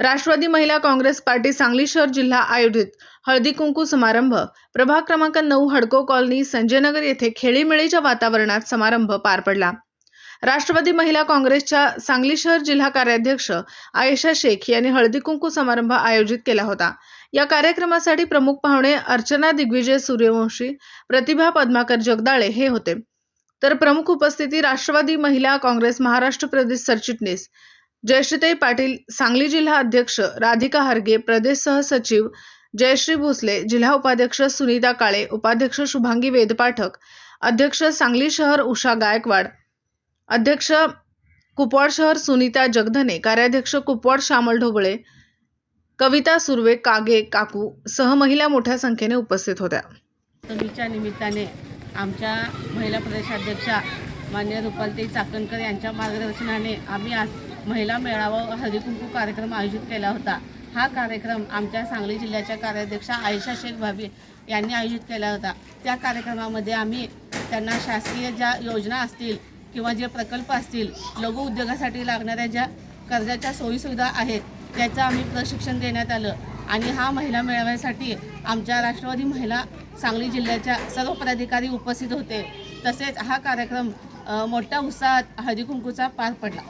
राष्ट्रवादी महिला काँग्रेस पार्टी सांगली शहर जिल्हा आयोजित हळदी कुंकू समारंभ. प्रभाग क्रमांक नऊ हडको कॉलनी संजयनगर येथे खेळीमेळीच्या वातावरणात समारंभ पार पडला. राष्ट्रवादी महिला काँग्रेसच्या सांगली शहर जिल्हा कार्याध्यक्ष आयशा शेख यांनी हळदी कुंकू समारंभ आयोजित केला होता. या कार्यक्रमासाठी प्रमुख पाहुणे अर्चना दिग्विजय सूर्यवंशी प्रतिभा पद्माकर जगदाळे हे होते. तर प्रमुख उपस्थिती राष्ट्रवादी महिला काँग्रेस महाराष्ट्र प्रदेश सरचिटणीस जयश्रीताई पाटील सांगली जिल्हा अध्यक्ष राधिका हरगे प्रदेश सहसचिव जयश्री भोसले जिल्हा उपाध्यक्ष सुनीता काळे उपाध्यक्ष शुभांगी वेदपाठक अध्यक्ष सांगली शहर उषा गायकवाड अध्यक्ष कुपवाड शहर सुनीता जगधने कार्याध्यक्ष कुपवाड श्यामल ढोबळे कविता सुर्वे कागे काकू सह महिला मोठ्या संख्येने उपस्थित होत्या. कवीच्या निमित्ताने आमच्या महिला प्रदेशाध्यक्षा मान्य रुपालताई चाकणकर यांच्या मार्गदर्शनाने आम्ही आज महिला मेळावा हळदीकुंकू कार्यक्रम आयोजित केला होता. हा कार्यक्रम आमच्या सांगली जिल्ह्याच्या कार्याध्यक्षा आयशा शेख भाभी यांनी आयोजित केला होता. त्या कार्यक्रमामध्ये आम्ही त्यांना शासकीय ज्या योजना असतील किंवा जे प्रकल्प असतील लघु उद्योगासाठी लागणाऱ्या ज्या कर्जाच्या सोयीसुविधा आहेत त्याचं आम्ही प्रशिक्षण देण्यात आलं. आणि हा महिला मेळाव्यासाठी आमच्या राष्ट्रवादी महिला सांगली जिल्ह्याच्या सर्व पदाधिकारी उपस्थित होते. तसेच हा कार्यक्रम मोठ्या उत्साहात हळदीकुंकूचा पार पडला.